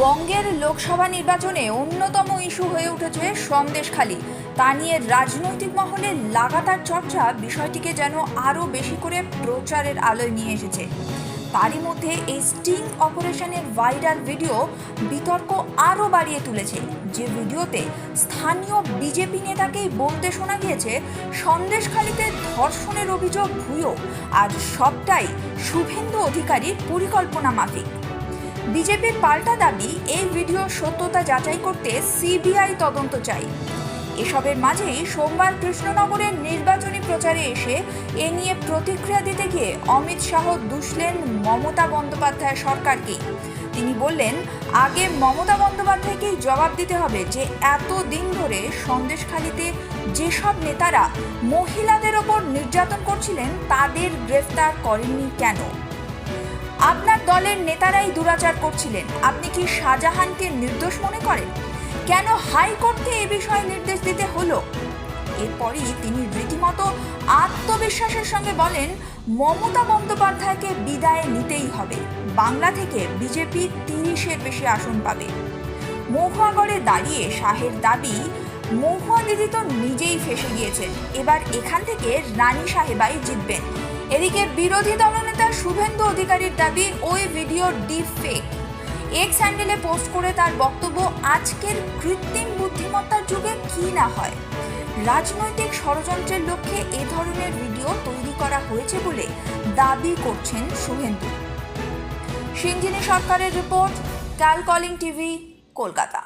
বঙ্গের লোকসভা নির্বাচনে অন্যতম ইস্যু হয়ে উঠেছে সন্দেশখালী। তা নিয়ে রাজনৈতিক মহলে লাগাতার চর্চা, বিষয়টিকে যেন আরও বেশি করে প্রচারের আলোয় নিয়ে এসেছে। তারই মধ্যে এই স্টিং অপারেশনের ভাইরাল ভিডিও বিতর্ক আরও বাড়িয়ে তুলেছে। যে ভিডিওতে স্থানীয় বিজেপি নেতাকেই বলতে শোনা গিয়েছে, সন্দেশখালীতে ধর্ষণের অভিযোগ ভুয়ো। আর সবটাই শুভেন্দু অধিকারীর পরিকল্পনা মাফিক। বিজেপির পাল্টা দাবি, এই ভিডিও সত্যতা যাচাই করতে সিবিআই তদন্ত চাই। এসবের মাঝেই সোমবার কৃষ্ণনগরের নির্বাচনী প্রচারে এসে এ নিয়ে প্রতিক্রিয়া দিতে গিয়ে অমিত শাহ দুষলেন মমতা বন্দ্যোপাধ্যায় সরকারকে তিনি বললেন, আগে মমতা বন্দ্যোপাধ্যায়কেই জবাব দিতে হবে যে এত দিন ধরে সন্দেশখালিতে যেসব নেতারা মহিলাদের ওপর নির্যাতন করছিলেন, তাদের গ্রেফতার করেননি কেন? আপনার দলের নেতারাই দুরাচার করছিলেন। আপনি কি শাহজাহানকে নির্দোষ মনে করেন? কেন হাইকোর্টকে এ বিষয়ে নির্দেশ দিতে হলো? এরপরই তিনি রীতিমতো আত্মবিশ্বাসের সঙ্গে বলেন, মমতা বন্দ্যোপাধ্যায়কে বিদায় নিতেই হবে। বাংলা থেকে বিজেপি তিরিশের বেশি আসন পাবে। মহুয়াগড়ে দাঁড়িয়ে শাহের দাবি মহুয়া দিদি তো নিজেই ফেসে গিয়েছেন এবার এখান থেকে রানী সাহেবাই জিতবেন। এদিকে বিরোধী দলনেতা শুভেন্দু অধিকারীর দাবি, ওই ভিডিও ডিপ ফেক এক্স হ্যান্ডেলে পোস্ট করে তার বক্তব্য, আজকের কৃত্রিম বুদ্ধিমত্তার যুগে কি না হয়? রাজনৈতিক ষড়যন্ত্রের লক্ষ্যে এ ধরনের ভিডিও তৈরি করা হয়েছে বলে দাবি করছেন শুভেন্দু। সিঞ্জিনী সরকারের report Cal calling TV, Kolkata.